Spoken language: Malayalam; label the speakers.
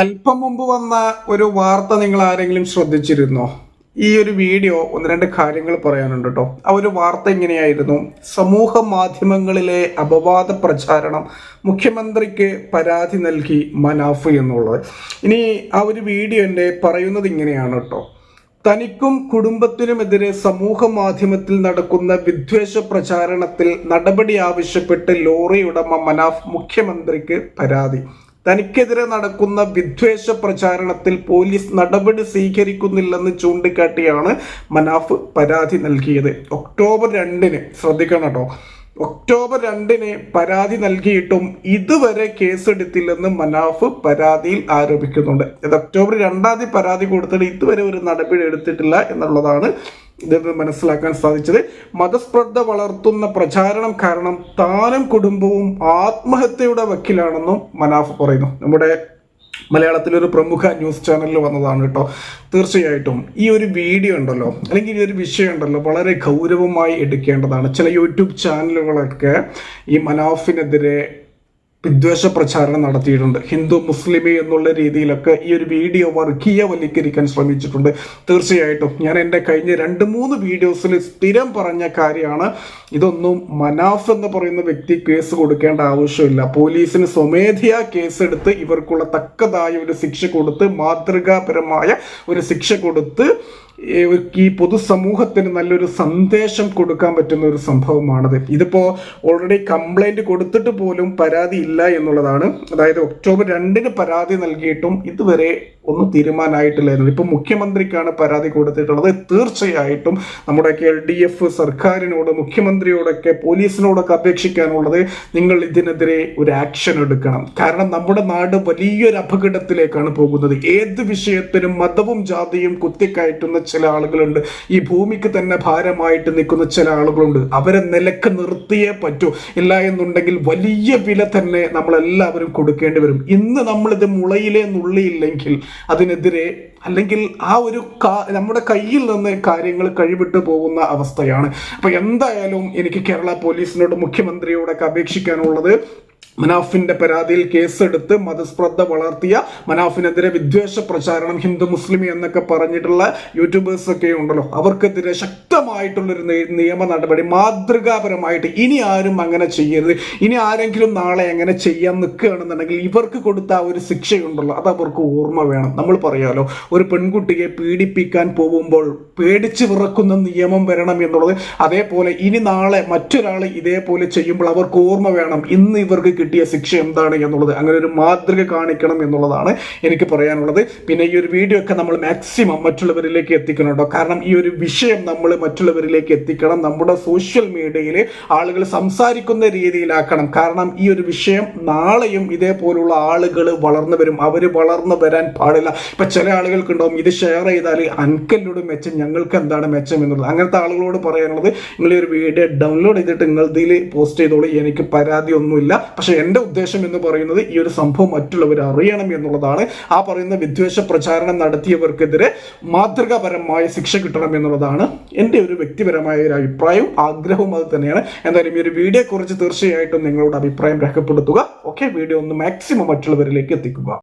Speaker 1: അല്പം മുമ്പ് വന്ന ഒരു വാർത്ത നിങ്ങൾ ആരെങ്കിലും ശ്രദ്ധിച്ചിരുന്നോ? ഈ ഒരു വീഡിയോ ഒന്ന് രണ്ട് കാര്യങ്ങൾ പറയാനുണ്ട് കേട്ടോ ആ ഒരു വാർത്ത എങ്ങനെയായിരുന്നു? സമൂഹ മാധ്യമങ്ങളിലെ അപവാദ പ്രചാരണം മുഖ്യമന്ത്രിക്ക് പരാതി നൽകി മനാഫ് എന്നുള്ളത്. ഇനി ആ ഒരു വീഡിയോ എന്റെ പറയുന്നത് ഇങ്ങനെയാണ് കേട്ടോ തനിക്കും കുടുംബത്തിനുമെതിരെ സമൂഹ മാധ്യമത്തിൽ നടക്കുന്ന വിദ്വേഷ പ്രചാരണത്തിൽ നടപടി ആവശ്യപ്പെട്ട് ലോറി ഉടമ മനാഫ് മുഖ്യമന്ത്രിക്ക് പരാതി. തനിക്കെതിരെ നടക്കുന്ന വിദ്വേഷ പ്രചാരണത്തിൽ പോലീസ് നടപടി സ്വീകരിക്കുന്നില്ലെന്ന് ചൂണ്ടിക്കാട്ടിയാണ് മനാഫ് പരാതി നൽകിയത്. ഒക്ടോബർ രണ്ടിന് ശ്രദ്ധിക്കണം കേട്ടോ. ഒക്ടോബർ രണ്ടിന് പരാതി നൽകിയിട്ടും ഇതുവരെ കേസെടുത്തില്ലെന്ന് മനാഫ് പരാതിയിൽ ആരോപിക്കുന്നുണ്ട്. ഇത് ഒക്ടോബർ രണ്ടാം തീയതി പരാതി കൊടുത്തിട്ട് ഇതുവരെ ഒരു നടപടി എടുത്തിട്ടില്ല എന്നുള്ളതാണ് നിന്ന് മനസ്സിലാക്കാൻ സാധിച്ചത്. മതസ്പർദ്ധ വളർത്തുന്ന പ്രചാരണം കാരണം താനും കുടുംബവും ആത്മഹത്യയുടെ വക്കിലാണെന്നും മനാഫ് പറയുന്നു. നമ്മുടെ മലയാളത്തിലൊരു പ്രമുഖ ന്യൂസ് ചാനലിൽ വന്നതാണ് കേട്ടോ. തീർച്ചയായിട്ടും ഈ ഒരു വീഡിയോ ഉണ്ടല്ലോ അല്ലെങ്കിൽ ഈ ഒരു വിഷയം ഉണ്ടല്ലോ വളരെ ഗൗരവമായി എടുക്കേണ്ടതാണ്. ചില യൂട്യൂബ് ചാനലുകളൊക്കെ ഈ മനാഫിനെതിരെ വിദ്വേഷ പ്രചാരണം നടത്തിയിട്ടുണ്ട്. ഹിന്ദു മുസ്ലിം എന്നുള്ള രീതിയിലൊക്കെ ഈ ഒരു വീഡിയോ വർഗീയവൽക്കരിക്കാൻ ശ്രമിച്ചിട്ടുണ്ട്. തീർച്ചയായിട്ടും ഞാൻ എന്റെ കഴിഞ്ഞ രണ്ട് മൂന്ന് വീഡിയോസിൽ സ്ഥിരം പറഞ്ഞ കാര്യമാണ്. ഇതൊന്നും മനാഫ് എന്ന് പറയുന്ന വ്യക്തി കേസ് കൊടുക്കേണ്ട ആവശ്യമില്ല. പോലീസിന് സ്വമേധയാ കേസെടുത്ത് ഇവർക്കുള്ള തക്കതായ ഒരു ശിക്ഷ കൊടുത്ത് മാതൃകാപരമായ ഒരു ശിക്ഷ കൊടുത്ത് ഈ പൊതുസമൂഹത്തിന് നല്ലൊരു സന്ദേശം കൊടുക്കാൻ പറ്റുന്ന ഒരു സംഭവമാണത്. ഇതിപ്പോൾ ഓൾറെഡി കംപ്ലൈന്റ് കൊടുത്തിട്ട് പോലും പരാതി ഇല്ല എന്നുള്ളതാണ്. അതായത് ഒക്ടോബർ രണ്ടിന് പരാതി നൽകിയിട്ടും ഇതുവരെ ഒന്നും തീരുമാനമായിട്ടില്ലായിരുന്നു. ഇപ്പം മുഖ്യമന്ത്രിക്കാണ് പരാതി കൊടുത്തിട്ടുള്ളത്. തീർച്ചയായിട്ടും നമ്മുടെ എൽ ഡി എഫ് സർക്കാരിനോട് മുഖ്യമന്ത്രിയോടൊക്കെ പോലീസിനോടൊക്കെ അപേക്ഷിക്കാനുള്ളത് നിങ്ങൾ ഇതിനെതിരെ ഒരു ആക്ഷൻ എടുക്കണം. കാരണം നമ്മുടെ നാട് വലിയൊരു അപകടത്തിലേക്കാണ് പോകുന്നത്. ഏത് വിഷയത്തിനും മതവും ജാതിയും കുത്തിക്കയറ്റുന്ന ചില ആളുകളുണ്ട്. ഈ ഭൂമിക്ക് തന്നെ ഭാരമായിട്ട് നിൽക്കുന്ന ചില ആളുകളുണ്ട്. അവരെ നിലയ്ക്ക് നിർത്തിയേ പറ്റൂ. ഇല്ല എന്നുണ്ടെങ്കിൽ വലിയ വില തന്നെ നമ്മളെല്ലാവരും കൊടുക്കേണ്ടി വരും. ഇന്ന് നമ്മളിത് മുളയിലെ നുള്ളിയില്ലെങ്കിൽ അതിനെതിരെ അല്ലെങ്കിൽ ആ ഒരു നമ്മുടെ കയ്യിൽ നിന്ന് കാര്യങ്ങൾ കഴിവിട്ട് പോകുന്ന അവസ്ഥയാണ്. അപ്പൊ എന്തായാലും എനിക്ക് കേരള പോലീസിനോട് മുഖ്യമന്ത്രിയോടൊക്കെ അപേക്ഷിക്കാനുള്ളത് മനാഫിന്റെ പരാതിയിൽ കേസെടുത്ത് മതസ്പ്രദ്ധ വളർത്തിയ മനാഫിനെതിരെ വിദ്വേഷ പ്രചാരണം ഹിന്ദു മുസ്ലിം എന്നൊക്കെ പറഞ്ഞിട്ടുള്ള യൂട്യൂബേഴ്സ് ഒക്കെ ഉണ്ടല്ലോ. അവർക്കെതിരെ ശക്തമായിട്ടുള്ളൊരു നിയമ നടപടി മാതൃകാപരമായിട്ട് ഇനി ആരും അങ്ങനെ ചെയ്യരുത്. ഇനി ആരെങ്കിലും നാളെ അങ്ങനെ ചെയ്യാൻ നിൽക്കുകയാണെന്നുണ്ടെങ്കിൽ ഇവർക്ക് കൊടുത്ത ആ ഒരു ശിക്ഷയുണ്ടല്ലോ. അത് അവർക്ക് ഓർമ്മ വേണം. നമ്മൾ പറയാമല്ലോ ഒരു പെൺകുട്ടിയെ പീഡിപ്പിക്കാൻ പോകുമ്പോൾ പേടിച്ച് വിറക്കുന്ന നിയമം വരണം എന്നുള്ളത് അതേപോലെ ഇനി നാളെ മറ്റൊരാൾ ഇതേപോലെ ചെയ്യുമ്പോൾ അവർക്ക് ഓർമ്മ വേണം. ഇന്ന് ഇവർക്ക് കിട്ടിയ ശിക്ഷ എന്താണ് എന്നുള്ളത് അങ്ങനെ ഒരു മാതൃക കാണിക്കണം എന്നുള്ളതാണ് എനിക്ക് പറയാനുള്ളത്. പിന്നെ ഈ ഒരു വീഡിയോ ഒക്കെ നമ്മൾ മാക്സിമം മറ്റുള്ളവരിലേക്ക് എത്തിക്കണം കാരണം ഈ ഒരു വിഷയം നമ്മൾ മറ്റുള്ളവരിലേക്ക് എത്തിക്കണം. നമ്മുടെ സോഷ്യൽ മീഡിയയിൽ ആളുകൾ സംസാരിക്കുന്ന രീതിയിലാക്കണം. കാരണം ഈ ഒരു വിഷയം നാളെയും ഇതേപോലുള്ള ആളുകൾ വളർന്നു വരും. അവർ വളർന്നു വരാൻ പാടില്ല. ഇപ്പൊ ചില ആളുകൾക്ക് ഉണ്ടാവും ഇത് ഷെയർ ചെയ്താൽ അൻകല്ലോട് മെച്ചം ഞങ്ങൾക്ക് എന്താണ് മെച്ചം എന്നുള്ളത്? അങ്ങനത്തെ ആളുകളോട് പറയാനുള്ളത് നിങ്ങൾ ഈ ഒരു വീഡിയോ ഡൗൺലോഡ് ചെയ്തിട്ട് നിങ്ങൾ ഇതിൽ പോസ്റ്റ് ചെയ്തോളൂ. എനിക്ക് പരാതി ഒന്നുമില്ല. പക്ഷെ എന്റെ ഉദ്ദേശം എന്ന് പറയുന്നത് ഈ ഒരു സംഭവം മറ്റുള്ളവർ അറിയണം എന്നുള്ളതാണ്. ആ പറയുന്ന വിദ്വേഷ പ്രചാരണം നടത്തിയവർക്കെതിരെ മാതൃകാപരമായ ശിക്ഷ കിട്ടണം എന്നുള്ളതാണ് എന്റെ ഒരു വ്യക്തിപരമായ ഒരു അഭിപ്രായവും ആഗ്രഹവും അത് തന്നെയാണ്. എന്തായാലും ഈ ഒരു വീഡിയോ കുറിച്ച് തീർച്ചയായിട്ടും നിങ്ങളോട് അഭിപ്രായം രേഖപ്പെടുത്തുക. ഓക്കെ വീഡിയോ ഒന്ന് മാക്സിമം മറ്റുള്ളവരിലേക്ക് എത്തിക്കുക.